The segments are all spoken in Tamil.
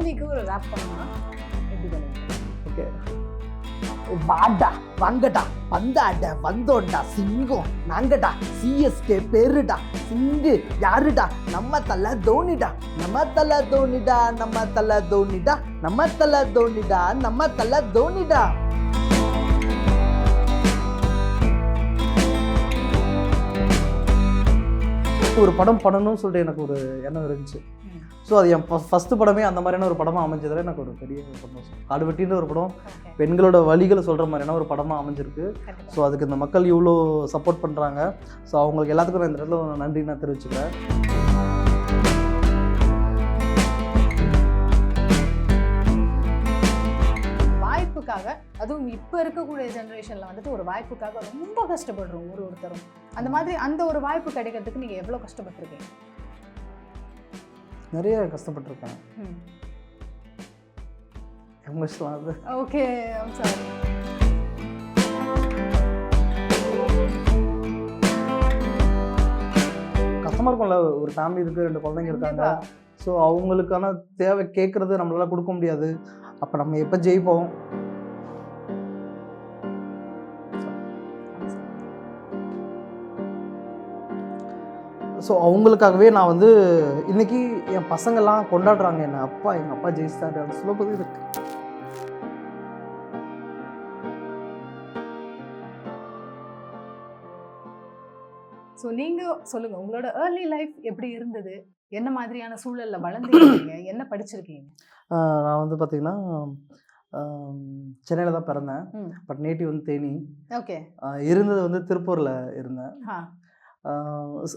தோனிக்கு ஒரு ரேப் பண்ணணும்னா எப்படி பண்ணுவீங்க? ஓகே. வாடா வாங்கடா வந்தாட வந்தோண்டா சிங்கம் நாங்கடா சிஎஸ்கே பேருடா சிங்கு யாருடா? நம்ம தல தோனிடா நம்ம தல தோனிடா நம்ம தல தோனிடா நம்ம தல தோனிடா நம்ம தல தோனிடா ஒரு படம் பண்ணணும்னு சொல்லிட்டு எனக்கு ஒரு எண்ணம் இருந்துச்சு. ஸோ அது என் ஃபஸ்ட்டு படமே அந்த மாதிரியான ஒரு படமாக அமைஞ்சதில் எனக்கு ஒரு பெரிய சந்தோஷம். காடுவெட்டின்ற ஒரு படம். பெண்களோட வழிகளை சொல்கிற மாதிரியான ஒரு படமாக அமைஞ்சிருக்கு. ஸோ அதுக்கு இந்த மக்கள் இவ்வளோ சப்போர்ட் பண்ணுறாங்க ஸோ அவங்களுக்கு எல்லாத்துக்கும் நான் இந்த இடத்துல நன்றி நான் தெரிவிச்சுக்கிறேன். வாய்ப்புக்காக அதுவும் இப்போ இருக்கக்கூடிய ஜெனரேஷனில் வந்துட்டு ஒரு வாய்ப்புக்காக ரொம்ப கஷ்டப்படுறோம் ஒரு ஒருத்தரும். அந்த மாதிரி அந்த ஒரு வாய்ப்பு கிடைக்கிறதுக்கு நீங்கள் எவ்வளோ கஷ்டப்பட்டிருக்கீங்க? நிறைய அது. ஓகே சாரி கஷ்டமாக இருக்கும்ல ஒரு ஃபேமிலி இருக்குது ரெண்டு குழந்தைங்க இருக்காங்க. ஸோ அவங்களுக்கான தேவை கேட்குறது நம்மளால கொடுக்க முடியாது. அப்போ நம்ம எப்போ ஜெயிப்போம்? ஸோ அவங்களுக்காகவே நான் வந்து இன்னைக்கு என் பசங்கள்லாம் கொண்டாடுறாங்க. என்ன அப்பா எங்கள் அப்பா ஜெயிச்சிட்டாரு. அது சொல்லும்போது இருக்கு. ஸோ நீங்கள் சொல்லுங்கள் உங்களோட ஏர்லி லைஃப் எப்படி இருந்தது? என்ன மாதிரியான சூழலில் வளர்ந்துருக்கீங்க என்ன படிச்சிருக்கீங்க? நான் வந்து பார்த்தீங்கன்னா சென்னையில் தான் பிறந்தேன். பட் நேட்டிவ் வந்து தேனி. ஓகே. இருந்தது வந்து திருப்பூரில் இருந்தேன்.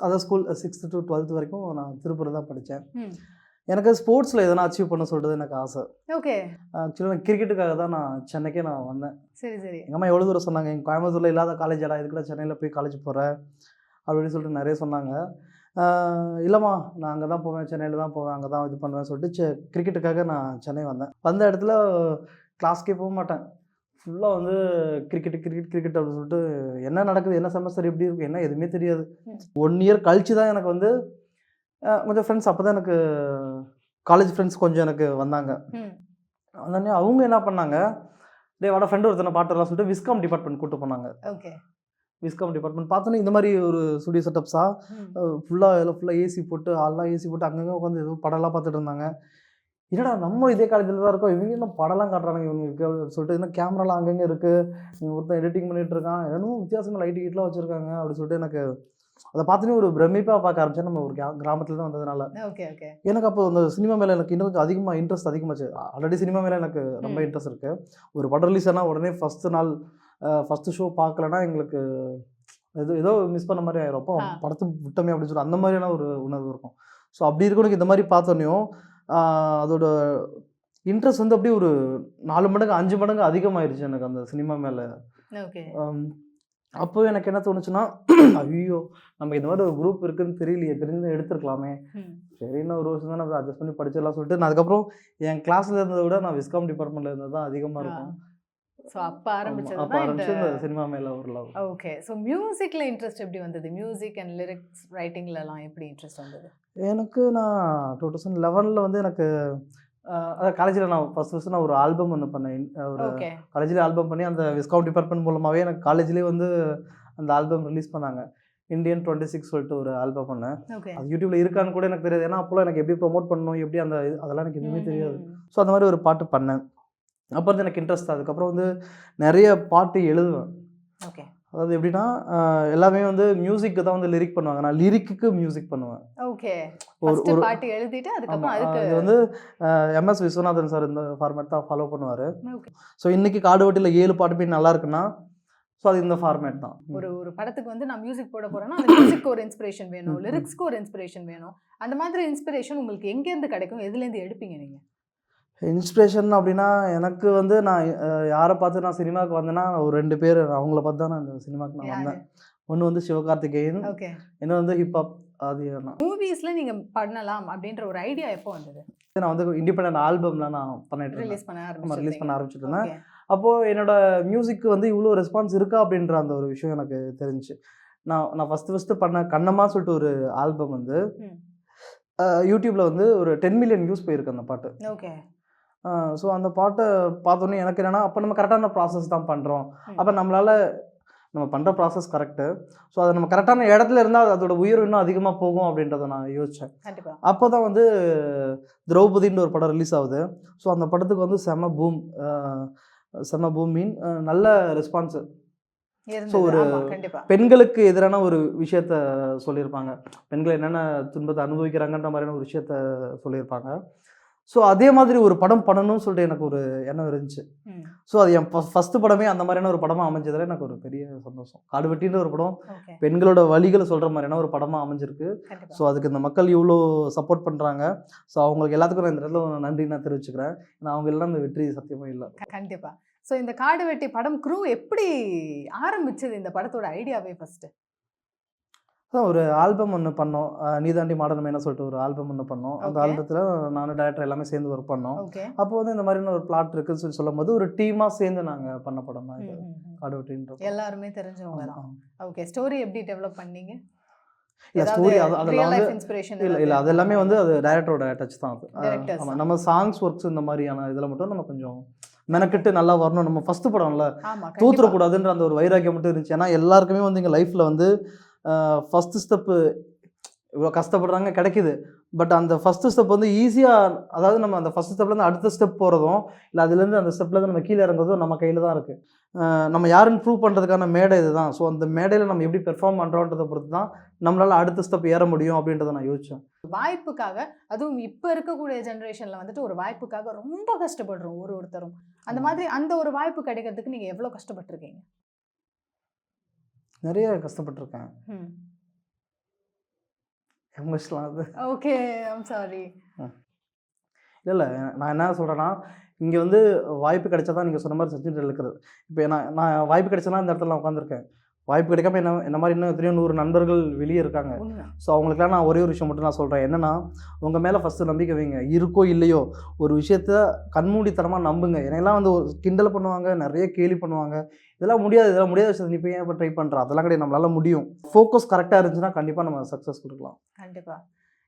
அதான் ஸ்கூல் சிக்ஸ்த்து டு டுவெல்த் வரைக்கும் நான் திருப்பூர் தான் படித்தேன் எனக்கு ஸ்போர்ட்ஸில் எதனா அச்சீவ் பண்ண சொல்கிறது எனக்கு ஆசை. ஓகே. ஆக்சுவலாக நான் கிரிக்கெட்டுக்காக தான் நான் சென்னைக்கே நான் வந்தேன். சரி சரி. எங்கள் அம்மா எவ்வளோ தூரம் சொன்னாங்க எங்கள் கோயம்புத்தூரில் இல்லாத காலேஜ் எல்லாம் இதுக்குள்ள சென்னையில் போய் காலேஜ் போகிறேன் அப்படின்னு சொல்லிட்டு நிறைய சொன்னாங்க. இல்லைம்மா நான் அங்கே தான் போவேன் சென்னையில் தான் போவேன் அங்கே தான் இது பண்ணுவேன் சொல்லிட்டு கிரிக்கெட்டுக்காக நான் சென்னை வந்தேன். வந்த இடத்துல கிளாஸ்க்கே போக மாட்டேன். ஃபுல்லாக வந்து கிரிக்கெட் கிரிக்கெட் கிரிக்கெட் அப்படின்னு சொல்லிட்டு என்ன நடக்குது என்ன செமஸ்டர் எப்படி இருக்குது என்ன எதுவுமே தெரியாது. ஒன் இயர் கழிச்சு தான் எனக்கு வந்து கொஞ்சம் ஃப்ரெண்ட்ஸ் அப்போ தான் எனக்கு காலேஜ் ஃப்ரெண்ட்ஸ் கொஞ்சம் எனக்கு வந்தாங்க. அதனால அவங்க என்ன பண்ணாங்க டே வாடா ஃப்ரெண்டு ஒருத்தனை பாட்டுலாம் சொல்லிட்டு விஸ்காம் டிபார்ட்மெண்ட் கூட்டு போனாங்க. ஓகே. விஸ்காம் டிபார்ட்மெண்ட் பார்த்தோன்னே இந்த மாதிரி ஒரு ஸ்டுடியோ செட்டப்ஸா ம். ஃபுல்லாக எல்லாம் ஃபுல்லாக ஏசி போட்டு ஆள்லாம் ஏசி போட்டு அங்கங்கே உட்காந்து ஏதோ படம்லாம் பார்த்துட்டு இருந்தாங்க. என்னடா நம்ம இதே காலேஜில் தான் இருக்கோம்? இவங்க என்ன படம்லாம் காட்டுறாங்க இவங்களுக்கு அப்படின்னு சொல்லிட்டு என்ன கேமராலாம் அங்கங்கே இருக்குது நீங்கள் ஒருத்தன் எடிட்டிங் பண்ணிட்டு இருக்கான். என்னமோ வித்தியாசமாக லைட் கீட்லாம் வச்சுருக்காங்க அப்படின்னு சொல்லிட்டு எனக்கு அதை பார்த்தோன்னே ஒரு பிரமிப்பாக பார்க்க ஆரம்பிச்சேன். நம்ம ஒரு கிராமத்தில் தான் வந்ததுனால. Okay okay. எனக்கு அப்போ அந்த சினிமா மேலே எனக்கு இன்னும் கொஞ்சம் அதிகமாக இன்ட்ரெஸ்ட் அதிகமாச்சு. ஆல்ரெடி சினிமா மேலே எனக்கு ரொம்ப. இன்ட்ரெஸ்ட் இருக்குது ஒரு படம் ரிலீஸ் ஆனால் உடனே ஃபஸ்ட்டு நாள் ஃபஸ்ட்டு ஷோ பார்க்கலன்னா எங்களுக்கு ஏதோ ஏதோ மிஸ் பண்ண மாதிரி ஆயிரும். அப்போ. படத்தை விட்டோமே அப்படின்னு சொல்லி அந்த மாதிரியான ஒரு உணர்வு இருக்கும். ஸோ அப்படி இருக்கணும் இந்த மாதிரி பார்த்தோன்னையும் அதோட இன்ட்ரெஸ்ட் வந்து அப்படியே ஒரு நாலு மடங்கு அஞ்சு மடங்கு அதிகமாயிருச்சு எனக்கு அந்த சினிமா மேலே. ஓகே. அப்போ எனக்கு என்ன தோணுச்சுன்னா ஐயோ நம்ம இந்த மாதிரி ஒரு குரூப் இருக்குன்னு தெரியலையே தெரிஞ்சு எடுத்துருக்கலாமே. ம். சரி இன்னும் ஒரு வருஷம் தான் நம்ம அட்ஜஸ்ட் பண்ணி படிச்சிடலாம் சொல்லிட்டு நான் அதுக்கப்புறம் என் கிளாஸ்ல இருந்ததை விட நான் விஸ்காம் டிபார்ட்மெண்ட்ல இருந்தது தான் அதிகமாக இருக்கும். ஸோ அப்போ ஆரம்பிச்சது அப்போ தான் ஆரம்பிச்சு இந்த இந்த சினிமா மேல ஒரு லவ் ஓகே ஸோ மியூசிக்கில் இன்ட்ரெஸ்ட் எப்படி வந்தது? மியூசிக் அண்ட் லிரிக்ஸ் ரைட்டிங்லலாம் எப்படி இன்ட்ரெஸ்ட் வந்தது? எனக்கு நான் டூ தௌசண்ட் லெவனில் வந்து எனக்கு அதான் காலேஜில் நான் ஃபஸ்ட் ஃபஸ்ட்டு நான் ஒரு ஆல்பம் ஒன்று பண்ணேன். ஒரு காலேஜில் ஆல்பம் பண்ணி அந்த விஸ்காம் டிபார்ட்மெண்ட் மூலமாகவே எனக்கு காலேஜ்லேயே வந்து அந்த ஆல்பம் ரிலீஸ் பண்ணாங்க. இந்தியன் டுவெண்ட்டி சிக்ஸ் சொல்லிட்டு ஒரு ஆல்பம் பண்ணேன் அது யூடியூப்ல இருக்கான்னு கூட எனக்கு தெரியாது. ஏன்னா அப்போலாம் எனக்கு எப்படி ப்ரோமோட் பண்ணணும் எப்படி அந்த அதெல்லாம் எனக்கு எதுவுமே தெரியாது. ஸோ அந்த மாதிரி ஒரு பாட்டு பண்ணேன். அப்போ வந்து எனக்கு இன்ட்ரெஸ்ட் அதுக்கப்புறம் வந்து நிறைய பாட்டு எழுதுவேன். ஓகே. அதாவது எப்படின்னா எல்லாமே வந்து மியூசிக்கு தான் வந்து லிரிக் பண்ணுவாங்க. நான் லிரிக்கு மியூசிக் பண்ணுவேன். ஓகே. ஒரு ஒரு பாட்டு எழுதிட்டு அதுக்கப்புறம் அதுக்கு இது வந்து எம்எஸ் விஸ்வநாதன் சார் இந்த ஃபார்மேட் தான் ஃபாலோ பண்ணுவார். ஸோ இன்னைக்கு காடு வட்டியில் ஏழு பாட்டு போய் நல்லா இருக்குன்னா ஸோ அது இந்த ஃபார்மேட் தான். ஒரு ஒரு படத்துக்கு வந்து நான் மியூசிக் போட போறேன்னா அந்த மியூசிக்கு ஒரு இன்ஸ்பிரேஷன் வேணும். லிரிக்ஸ்க்கு ஒரு இன்ஸ்பிரேஷன் வேணும். அந்த மாதிரி இன்ஸ்பிரேஷன் உங்களுக்கு எங்கேருந்து கிடைக்கும்? எதுலேருந்து எடுப்பீங்க நீங்க? இன்ஸ்பிரேஷன் அப்படின்னா எனக்கு வந்து நான் யாரை பார்த்து நான் சினிமாவுக்கு வந்தேன்னா ஒரு ரெண்டு பேர் அவங்கள பார்த்து தான் நான் இந்த சினிமாவுக்கு நான்? வந்தேன். ஒன்று வந்து சிவகார்த்திகேயன். இன்னொன்று வந்து ஹிப்ஹாப் அது மூவிஸ்ல நீங்க பண்ணலாம் அப்படின்ற ஒரு ஐடியா எப்போ வந்தது? நான் வந்து இண்டிபெண்டன்ட் ஆல்பம்லாம் நான் பண்ணிட்டு ரிலீஸ் பண்ண ரிலீஸ் பண்ண ஆரம்பிச்சு ஆரம்பிச்சிட்டு இருந்தேன் அப்போது என்னோட மியூசிக் வந்து இவ்வளோ ரெஸ்பான்ஸ் இருக்கா அப்படின்ற அந்த ஒரு விஷயம் எனக்கு தெரிஞ்சுச்சு நான் நான் ஃபஸ்ட்டு ஃபஸ்ட்டு பண்ண கண்ணம்மா சொல்லிட்டு ஒரு ஆல்பம் வந்து. யூடியூப்பில் வந்து ஒரு டென் மில்லியன் வியூஸ் போயிருக்கு அந்த பாட்டு. ஓகே. ஸோ அந்த பாட்டை பார்த்தோன்னே எனக்கு என்னென்னா அப்போ நம்ம கரெக்டான ப்ராசஸ் தான் பண்ணுறோம். அப்போ நம்மளால் நம்ம பண்ணுற ப்ராசஸ் கரெக்டு ஸோ அது நம்ம கரெக்டான இடத்துல இருந்தால் அதோட உயர்வு இன்னும் அதிகமாக போகும் அப்படின்றத நான் யோசித்தேன் அப்போ தான் வந்து திரௌபதின்ற ஒரு படம் ரிலீஸ் ஆகுது. ஸோ அந்த படத்துக்கு வந்து செம பூம் செம பூம் மீன் நல்ல ரெஸ்பான்ஸு இருந்தது. ஒரு பெண்களுக்கு எதிரான ஒரு விஷயத்த சொல்லியிருப்பாங்க. பெண்கள் என்னென்ன துன்பத்தை அனுபவிக்கிறாங்கன்ற மாதிரியான ஒரு விஷயத்த சொல்லியிருப்பாங்க. ஸோ அதே மாதிரி ஒரு படம் பண்ணணும்னு சொல்லிட்டு எனக்கு ஒரு எண்ணம் இருந்துச்சு. ஸோ அது என் ஃபஸ்ட்டு படமே அந்த மாதிரியான ஒரு படமாக அமைஞ்சதில் எனக்கு ஒரு பெரிய சந்தோஷம். காடு வெட்டின்ற ஒரு படம் பெண்களோட வழிகளை சொல்கிற மாதிரியான ஒரு படமாக அமைஞ்சிருக்கு. ஸோ அதுக்கு இந்த மக்கள் இவ்வளோ சப்போர்ட் பண்ணுறாங்க ஸோ அவங்களுக்கு எல்லாத்துக்கும் நான் இந்த இடத்துல ஒரு நன்றி நான் தெரிவிச்சுக்கிறேன். ஏன்னா அவங்க எல்லாம் இந்த வெற்றி சத்தியமாக இல்லை. க- கண்டிப்பா. ஸோ இந்த காடு வெட்டி படம் க்ரூ எப்படி ஆரம்பிச்சது இந்த படத்தோட ஐடியாவே ஃபர்ஸ்ட் அதான் ஒரு ஆல்பம் ஒன்று பண்ணோம். நீதாண்டி மாடல் மேன சொல்லிட்டு ஒரு ஆல்பம் ஒன்று பண்ணோம். அந்த. ஆல்பத்தில் நானும் டேரக்டர் எல்லாமே சேர்ந்து ஒர்க் பண்ணோம். அப்போ வந்து இந்த மாதிரியான ஒரு பிளாட் இருக்குன்னு சொல்லி சொல்லும் போது ஒரு டீமாக சேர்ந்து நாங்கள் பண்ண படம் தான் இது. எல்லாருமே தெரிஞ்சவங்க தான். ஓகே ஸ்டோரி எப்படி டெவலப் பண்ணீங்க? ஸ்டோரி இல்லை இல்லை அது எல்லாமே வந்து அது டேரக்டரோட டச் தான் அது. ஆமாம். நம்ம சாங்ஸ் ஒர்க்ஸ் இந்த மாதிரியான இதில் மட்டும் நம்ம கொஞ்சம் மெனக்கிட்டு நல்லா வரணும். நம்ம ஃபஸ்ட்டு படம்ல ஆமா கண்டிப்பா. தூத்துறக்கூடாதுன்ற அந்த ஒரு வைராக்கியம் மட்டும் இருந்துச்சு. ஏன்னா எல்லாருக்குமே வந்து எங்கள் லைஃப்பில் வந்து ஃபஸ்ட்டு ஸ்டெப்பு இவ்வளோ கஷ்டப்படுறாங்க கிடைக்குது. பட் அந்த ஃபஸ்ட்டு ஸ்டெப் வந்து ஈஸியாக அதாவது நம்ம அந்த ஃபஸ்ட் ஸ்டெப்லேருந்து அடுத்த ஸ்டெப் போகிறதும் இல்லை அதுலேருந்து அந்த ஸ்டெப்லேருந்து நம்ம கீழே இறங்குறதும் நம்ம கையில் தான் இருக்குது நம்ம யாருன்னு ப்ரூவ் பண்ணுறதுக்கான மேடை இதுதான். ஸோ அந்த மேடையில் நம்ம எப்படி பெர்ஃபார்ம் பண்ணுறோன்றதை பொறுத்து தான் நம்மளால் அடுத்த ஸ்டெப் ஏற முடியும் அப்படின்றத நான் யோசித்தேன் வாய்ப்புக்காக அதுவும் இப்போ இருக்கக்கூடிய ஜெனரேஷன்ல வந்துட்டு ஒரு வாய்ப்புக்காக ரொம்ப கஷ்டப்படுறோம் ஒரு ஒருத்தரும். அந்த. மாதிரி அந்த ஒரு வாய்ப்பு கிடைக்கிறதுக்கு நீங்க எவ்வளவு கஷ்டப்பட்டிருக்கீங்க? நிறைய கஷ்டப்பட்டிருக்கேன். எமோஷனலாக அது. Okay I'm sorry. இல்லை இல்லை நான் என்ன சொல்கிறேன்னா இங்கே வந்து வாய்ப்பு கிடைச்சா தான் நீங்கள் சொன்ன மாதிரி சச்சின் இருக்கிறது இப்போ நான் நான் வாய்ப்பு கிடைச்சா இந்த இடத்துல நான் உட்காந்துருக்கேன். வாய்ப்பு கிடைக்காம என்ன என்ன மாதிரி இன்னும் எத்தனையோ நூறு நண்பர்கள் வெளியே இருக்காங்க. ஸோ அவங்களுக்குலாம் நான் ஒரே ஒரு விஷயம் மட்டும் நான் சொல்கிறேன் என்னென்னா உங்கள் மேலே ஃபஸ்ட்டு நம்பிக்கை வைங்க. இருக்கோ இல்லையோ ஒரு விஷயத்த கண்மூடித்தனமாக நம்புங்க. என்னெல்லாம் வந்து ஒரு கிண்டல் பண்ணுவாங்க நிறைய கேலி பண்ணுவாங்க. இதெல்லாம் முடியாது இதெல்லாம் முடியாத விஷயத்தை நீ போய் ஏன் ட்ரை பண்ணுற அதெல்லாம் கிடையாது நம்மளால முடியும். ஃபோக்கஸ் கரெக்டாக இருந்துச்சுன்னா கண்டிப்பாக நம்ம சக்ஸஸ் கொடுக்கலாம். கண்டிப்பா.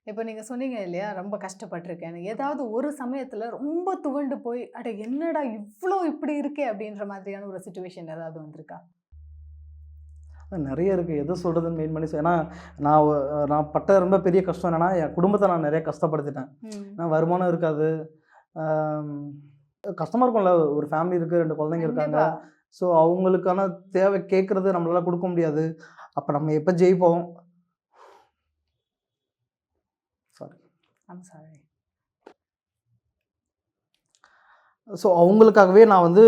இப்போ நீங்க சொன்னீங்க இல்லையா ரொம்ப கஷ்டப்பட்டிருக்கேன். ஏதாவது ஒரு சமயத்துல ரொம்ப துவண்டு போய் அட என்னடா இவ்வளோ இப்படி இருக்கே அப்படின்ற மாதிரியான ஒரு சுச்சுவேஷன் ஏதாவது வந்திருக்கா? நிறைய இருக்குது எது சொல்கிறதுன்னு மெயின் பண்ணி ஏன்னா நான் நான் பட்ட ரொம்ப பெரிய கஷ்டம் என்னென்னா என் குடும்பத்தை நான் நிறைய கஷ்டப்படுத்திட்டேன். ஏன்னா வருமானம் இருக்காது. கஷ்டமாக இருக்கும்ல. ஒரு ஃபேமிலி இருக்குது ரெண்டு குழந்தைங்க இருக்காங்க. ஸோ அவங்களுக்கான தேவை கேட்குறது நம்மளால கொடுக்க முடியாது. அப்போ நம்ம எப்போ ஜெயிப்போம்? Sorry I'm sorry. ஸோ அவங்களுக்காகவே நான் வந்து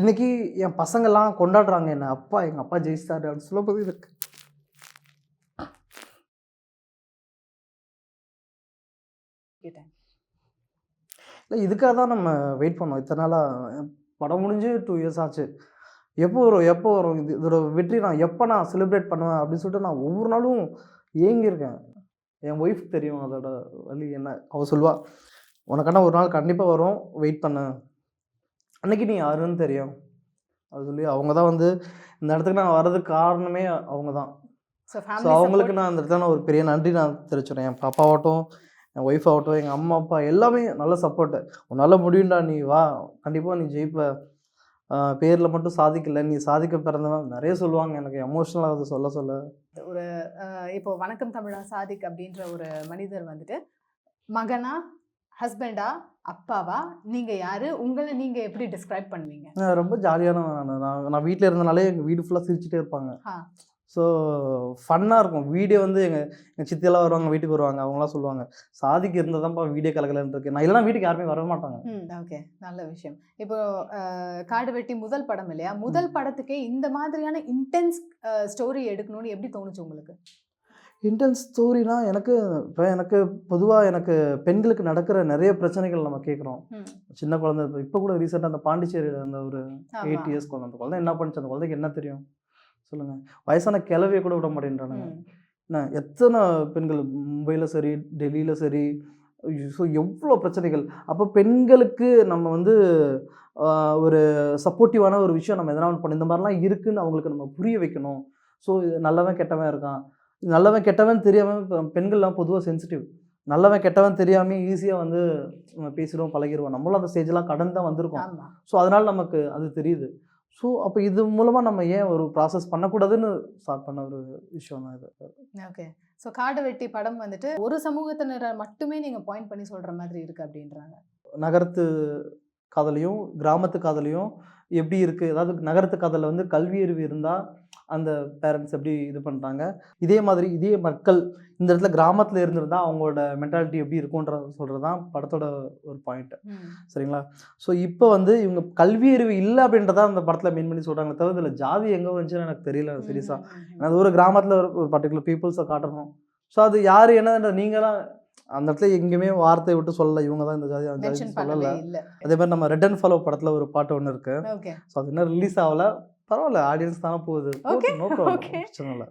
இன்னைக்கு என் பசங்கள்லாம் கொண்டாடுறாங்க என்ன. அப்பா எங்கள் அப்பா ஜெயிச்சிட்டாரு அப்படின்னு சொல்லும்போது இருக்கு. இல்லை இதுக்காக தான் நம்ம வெயிட் பண்ணோம். இத்தனை நாளாக படம் முடிஞ்சு டூ இயர்ஸ் ஆச்சு. எப்போ வரும் எப்போ வரும்? இது இதோட வெற்றி நான் எப்போ நான் செலிப்ரேட் பண்ணுவேன் அப்படின்னு சொல்லிட்டு நான் ஒவ்வொரு நாளும் ஏங்கியிருக்கேன். என் ஒய்ஃப் தெரியும் அதோட வழி என்ன. அவள் சொல்லுவா உனக்கான ஒரு நாள் கண்டிப்பாக வரும். வெயிட் பண்ணு. அன்னைக்கு நீ யாருன்னு தெரியும். அது சொல்லி அவங்க தான் வந்து இந்த இடத்துக்கு நான் வர்றதுக்கு காரணமே அவங்க தான். ஸோ அவங்களுக்கு நான் அந்த இடத்துல நான் ஒரு பெரிய நன்றி நான் தெரிவிச்சுறேன் என் பாப்பாவாகட்டும் என் ஒய்ஃப் ஆகட்டும் எங்கள் அம்மா அப்பா எல்லாமே நல்ல சப்போர்ட்டு உன்னால் முடியும்டா நீ வா. கண்டிப்பாக நீ ஜெயிப்ப. பேரில் மட்டும் சாதிக்கல. நீ சாதிக்க பிறந்தவன். நிறைய சொல்லுவாங்க. எனக்கு எமோஷ்னலாக அது சொல்ல சொல்ல. ஒரு இப்போ வணக்கம் தமிழா சாதிக் அப்படின்ற ஒரு மனிதர் வந்துட்டு மகனா ஹஸ்பண்டா அப்பாவா? நீங்க யாரு? உங்களை நீங்க எப்படி டிஸ்கிரைப் பண்ணுவீங்க? ரொம்ப ஜாலியான நான் நான் வீட்டில் இருந்தனாலே எங்கள் வீடு ஃபுல்லாக சிரிச்சிட்டே இருப்பாங்க. ஸோ ஃபன்னாக இருக்கும். வீடே வந்து எங்கள் எங்கள் சித்தியெல்லாம் வருவாங்க வீட்டுக்கு வருவாங்க அவங்களாம் சொல்லுவாங்க சாதிக்கு இருந்தால் தான்ப்பா வீடியோ கலக்கலன்னு இருக்கு நான் இல்லைனா வீட்டுக்கு யாருமே வர மாட்டாங்க. ஓகே நல்ல விஷயம். இப்போ காடு வெட்டி முதல் படம் இல்லையா? முதல் படத்துக்கே இந்த மாதிரியான இன்டென்ஸ் ஸ்டோரி எடுக்கணும்னு எப்படி தோணுச்சு உங்களுக்கு? இன்டென்ஸ் ஸ்டோரினா எனக்கு இப்போ எனக்கு பொதுவாக எனக்கு பெண்களுக்கு நடக்கிற நிறைய பிரச்சனைகள் நம்ம கேட்குறோம். சின்ன குழந்தை இப்போ கூட ரீசெண்டாக அந்த பாண்டிச்சேரியில் அந்த ஒரு. எயிட் இயர்ஸ் குழந்தை அந்த குழந்தை என்ன பண்ணுச்சு? அந்த குழந்தைக்கு என்ன தெரியும்? சொல்லுங்கள் வயசான கிளவியை கூட விட மாட்டேன்றானுங்க. என்ன எத்தனை பெண்கள் மும்பையில் சரி டெல்லியில் சரி ஸோ எவ்வளோ பிரச்சனைகள். அப்போ பெண்களுக்கு நம்ம வந்து ஒரு சப்போர்ட்டிவான ஒரு விஷயம் நம்ம எதனா ஒன்று பண்ண இந்த மாதிரிலாம் இருக்குன்னு அவங்களுக்கு நம்ம புரிய வைக்கணும். ஸோ நல்லவன் கெட்டவன் இருக்கான். நல்லவன் கெட்டவன் தெரியாமல் பெண்கள்லாம் பொதுவாக சென்சிட்டிவ் நல்லவன் கெட்டவன் தெரியாமல் ஈஸியாக வந்து நம்ம பேசிடுவோம் பழகிடுவோம். நம்மளும் அந்த ஸ்டேஜ்லாம் கடந்து தான் வந்திருக்கோம். ஸோ அதனால் நமக்கு அது தெரியுது. ஸோ அப்போ இது மூலமாக நம்ம ஏன் ஒரு ப்ராசஸ் பண்ணக்கூடாதுன்னு ஸ்டார்ட் பண்ண ஒரு விஷயம் தான் இது. ஓகே ஸோ காடு வெட்டி படம் வந்துட்டு ஒரு சமூகத்தினரை மட்டுமே நீங்க பாயிண்ட் பண்ணி சொல்ற மாதிரி இருக்கு அப்படின்றாங்க. நகரத்து காதலையும் கிராமத்து காதலையும் எப்படி இருக்குது அதாவது நகரத்து காதலில் வந்து கல்வி அறிவு இருந்தால் அந்த பேரண்ட்ஸ் எப்படி இது பண்ணுறாங்க இதே மாதிரி இதே மக்கள் இந்த இடத்துல கிராமத்தில் இருந்திருந்தால் அவங்களோட மென்டாலிட்டி எப்படி இருக்கும்ன்றத சொல்கிறது தான் படத்தோட ஒரு பாயிண்ட். சரிங்களா? ஸோ இப்போ வந்து இவங்க கல்வி அறிவு இல்லை அப்படின்றத அந்த படத்தில் மெயின் பண்ணி சொல்கிறாங்க தவிர இதில் ஜாதி எங்கே வந்துச்சுன்னு எனக்கு தெரியல சீரியஸாக. அது ஒரு கிராமத்தில் ஒரு பர்டிகுலர் பீப்புள்ஸை காட்டணும். ஸோ அது யார் என்னன்ற நீங்களாம் அந்த இடத்துல எங்கேயுமே வார்த்தை விட்டு சொல்லலை. இவங்க தான் இந்த ஜாதி அந்த ஜாதி சொல்லலை. அதே மாதிரி நம்ம ரெட் அண்ட் ஃபாலோ படத்தில் ஒரு பாட்டு ஒன்று இருக்கு. ஸோ அது இன்னும் ரிலீஸ் ஆகல. பரவாயில்ல ஆடியன்ஸ் தானே போகுது. பிரச்சனை இல்லை.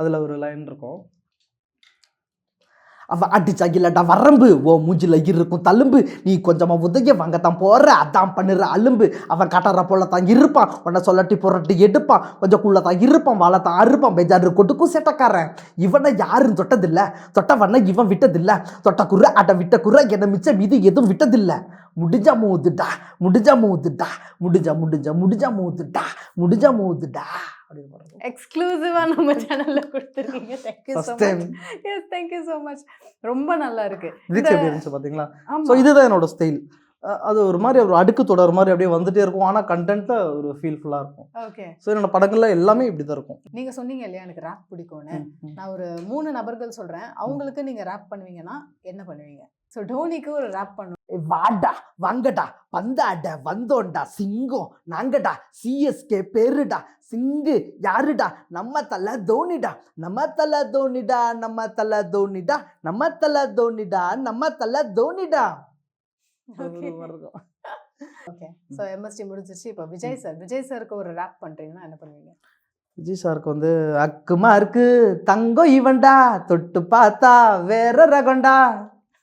அதில் ஒரு லைன் இருக்கும். அவ அடிச்சா இல்லடா வரம்பு. ஓ மூஞ்சில இருக்கும் தழும்பு. நீ கொஞ்சமா உதய வாங்கத்தான் போற. அதான் பண்ணுற அலும்பு. அவன் கட்டற போல தான் இருப்பான். உன்னை சொல்லட்டி புரட்டி எடுப்பான். கொஞ்சம் குள்ள தான் இருப்பான். வாழத்தான் அறுப்பான். பெஜாரு கொட்டுக்கும் சேட்டக்காரன். இவனை யாரும் தொட்டதில்ல. தொட்டவனை இவன் விட்டதில்ல. தொட்ட குறை அட விட்ட குறை என்ன மிச்சம் மீது எதுவும் விட்டதில்லை. முடிஞ்சா மூதுடா. முடிஞ்சா மூதுடா. முடிஞ்சா முடிஞ்சா முடிஞ்சா மூதுடா. முடிஞ்சா மூதுடா. அப்படின்னு பாருங்க. எக்ஸ்க்ளூசிவா நம்ம சேனல்ல கொடுத்துருக்கீங்க. Thank you so time yes thank you so much ரொம்ப நல்லா இருக்கு. லிரிக்ஸ் எப்படி இருந்துச்சு பார்த்தீங்களா ஸோ இதுதான் என்னோட ஸ்டைல் அது ஒரு மாதிரி ஒரு அடுக்கு தொடர் மாதிரி அப்படியே வந்துட்டே இருக்கும். ஆனால் கண்டென்ட்டில் ஒரு ஃபீல்ஃபுல்லாக இருக்கும். ஓகே ஸோ என்னோட படங்கள்ல எல்லாமே இப்படி தான் இருக்கும். நீங்க சொன்னீங்க இல்லையா? எனக்கு ரேப் பிடிக்கும்னு. நான் ஒரு மூணு நபர்கள் சொல்றேன். அவங்களுக்கு நீங்க ரேப் பண்ணுவீங்கன்னா என்ன பண்ணுவீங்க? ஸோ டோனிக்கு ஒரு ரேப் பண்ணுவோம். ஏய், வாடா வாங்கடா வந்தாட வந்தோண்டா சிங்கம் நாங்கடா சிஎஸ்கே பேருடா சிங்கு யாருடா நம்ம தல தோனிடா நம்ம தல தோனிடா நம்ம தல தோனிடா நம்ம தல தோனிடா நம்ம தல தோனிடா இருக்கும் ஓகே ஸோ எம்எஸ்டி முடிஞ்சிருச்சு. இப்போ விஜய் சார் விஜய் சாருக்கு ஒரு ரேப் பண்றீங்கன்னா என்ன பண்ணுவீங்க? விஜய் சாருக்கு வந்து அக்குமா இருக்கு தங்கம் இவன்டா தொட்டு பார்த்தா வேற ரகம்டா.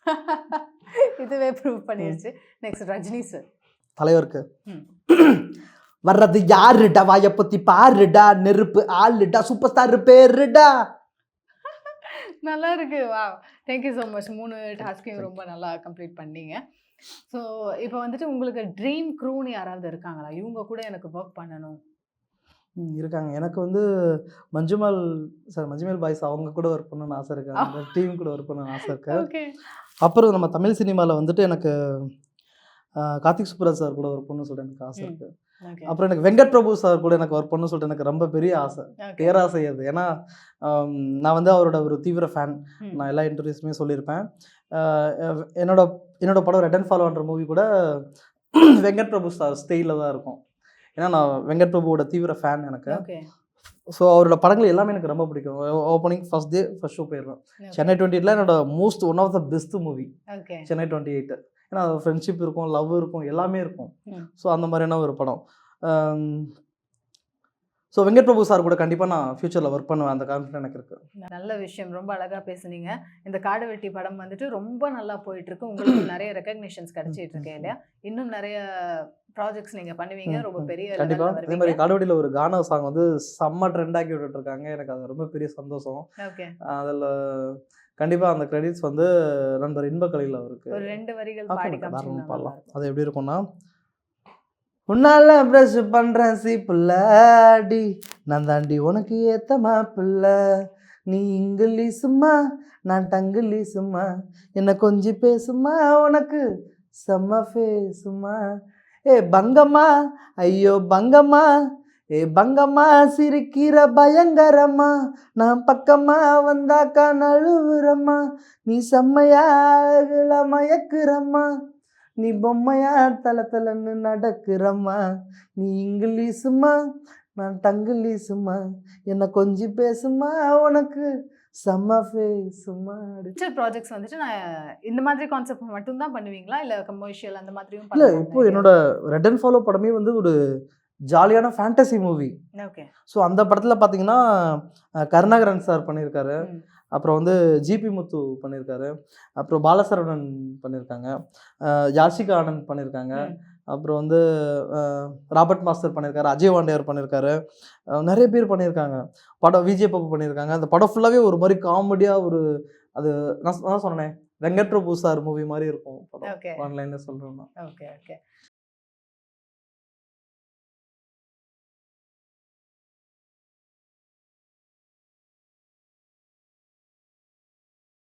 இதுவே ப்ரூவ் பண்ணிருச்சு. நெக்ஸ்ட் ரஜினி சார் தலைவருக்கு. வர்றது யாருடா? வாய பொத்தி பாருடா. நெருப்பு ஆளுடா. Super star பேருடா. நல்லா இருக்கு வா தேங்க்யூ ஸோ மச் மூணு டாஸ்கையும் ரொம்ப நல்லா கம்ப்ளீட் பண்ணீங்க. ஸோ இப்போ வந்துட்டு உங்களுக்கு ட்ரீம் க்ரூன்னு யாராவது இருக்காங்களா? இவங்க கூட எனக்கு ஒர்க் பண்ணணும். இருக்காங்க. எனக்கு வந்து மஞ்சுமல் சார் மஞ்சுமல் பாய்ஸ் அவங்க கூட ஒர்க் பண்ணணும்னு ஆசை இருக்கு. அந்த டீம் கூட ஒர்க் பண்ணணும்னு ஆசை இருக்கு. ஓகே அப்புறம் நம்ம தமிழ் சினிமாவில் வந்துட்டு எனக்கு கார்த்திக் சுப்ராஜ் சார் கூட ஒர்க் பண்ணணும்னு சொல்லிட்டு எனக்கு ஆசை ம். இருக்கு. ஓகே. அப்புறம் எனக்கு வெங்கட் பிரபு சார் கூட எனக்கு ஒர்க் பண்ணணும்னு சொல்லிட்டு எனக்கு ரொம்ப பெரிய ஆசை. பேராசை அது. ஏன்னா நான் வந்து அவரோட ஒரு தீவிர ஃபேன். நான் எல்லா இன்டர்வியூஸுமே சொல்லியிருப்பேன். என்னோட என்னோட படம் ரெட் அண்ட் ஃபாலோன்ற மூவி கூட வெங்கட் பிரபு சார் ஸ்டைலில் தான் இருக்கும். ஏன்னா நான் வெங்கட் பிரபுவோட தீவிர ஃபேன் எனக்கு. ஸோ அவரோட படங்கள் எல்லாமே எனக்கு ரொம்ப பிடிக்கும். Opening first day first show போயிடுவேன் சென்னை டுவெண்ட்டி எயிட்ல என்னோட most one of the best movie Chennai twenty eight ஏன்னா ஃப்ரெண்ட்ஷிப் இருக்கும் லவ் இருக்கும் எல்லாமே இருக்கும். ஸோ அந்த மாதிரியான ஒரு படம். ஸோ வெங்கட் பிரபு சார் கூட கண்டிப்பாக நான் ஃப்யூச்சரில் ஒர்க் பண்ணுவேன். அந்த கான்ஃபிடன்ட் எனக்கு இருக்கு. நல்ல விஷயம். ரொம்ப அழகா பேசுனீங்க. இந்த காடு வெட்டி படம் வந்துட்டு ரொம்ப நல்லா போயிட்டு இருக்கு உங்களுக்கு நிறைய ரெகக்னிஷன்ஸ் கிடைச்சிட்டு இருக்கு இல்லையா? இன்னும் நிறைய ப்ராஜெக்ட்ஸ் நீங்க பண்ணுவீங்க. ரொம்ப. பெரிய கண்டிப்பா. அதே மாதிரி காடுவடியில் ஒரு கானா சாங் வந்து செம்ம ட்ரெண்ட் ஆக்கி விட்டுட்டு இருக்காங்க எனக்கு அது ரொம்ப பெரிய சந்தோஷம். ஓகே. அதில் கண்டிப்பாக அந்த கிரெடிட்ஸ் வந்து நண்பர் இன்பக்கலையில் அவருக்கு ஒரு ரெண்டு வரிகள் பாடலாம். அது எப்படி இருக்கும்னா உன்னால ப்ரஷ் பண்ணுறேன் சீப்புல்லாடி நான் தாண்டி உனக்கு ஏத்த மாப்பிள்ள. நீ இங்கிலீஷுமா நான் டங்கிலீஷுமா என்ன கொஞ்சம் பேசுமா உனக்கு. செம்ம ஃபேசுமா ஏ பங்கம்மா ஐயோ பங்கம்மா ஏ பங்கம்மா சிரிக்கிற பயங்கரம்மா நான் பக்கமா வந்தாக்கா நழுவுறம்மா நீ செம்மையா மயக்குறம்மா நீ பொம்மையா தல தலன்னு நடக்கிறம்மா நீ இங்கிலீஷுமா நான் டங்கிலீஷுமா என்ன கொஞ்சம் பேசுமா உனக்கு. செம்ம ஃபேசுமா ஃபியூச்சர் ப்ராஜெக்ட்ஸ் வந்துட்டு நான் இந்த மாதிரி கான்செப்ட் மட்டும் தான் பண்ணுவீங்களா? இல்ல கமர்ஷியல் அந்த மாதிரியும் இல்லை இப்போ என்னோட ரெட் அண்ட் ஃபாலோ படமே வந்து ஒரு ஜாலியான ஃபேண்டசி மூவி ஓகே ஸோ அந்த படத்தில் பார்த்தீங்கன்னா கருணாகரன் சார் பண்ணியிருக்காரு அப்புறம் வந்து ஜிபி முத்து பண்ணியிருக்காரு அப்புறம் பாலசரவணன் பண்ணியிருக்காங்க யாஷிகா ஆனந்த் பண்ணியிருக்காங்க அப்புறம் வந்து ராபர்ட் மாஸ்டர் பண்ணியிருக்காரு அஜய் வாண்டியார் பண்ணியிருக்காரு நிறைய பேர் பண்ணியிருக்காங்க படம் விஜய் பாபு பண்ணியிருக்காங்க அந்த படம் ஃபுல்லாகவே ஒரு மாதிரி காமெடியாக ஒரு அது நான் சொன்னேன் வெங்கட் பிரபு சார் மூவி மாதிரி இருக்கும் படம். ஓகே ஆன்லைனில் சொல்கிறேன்னா ஓகே ஓகே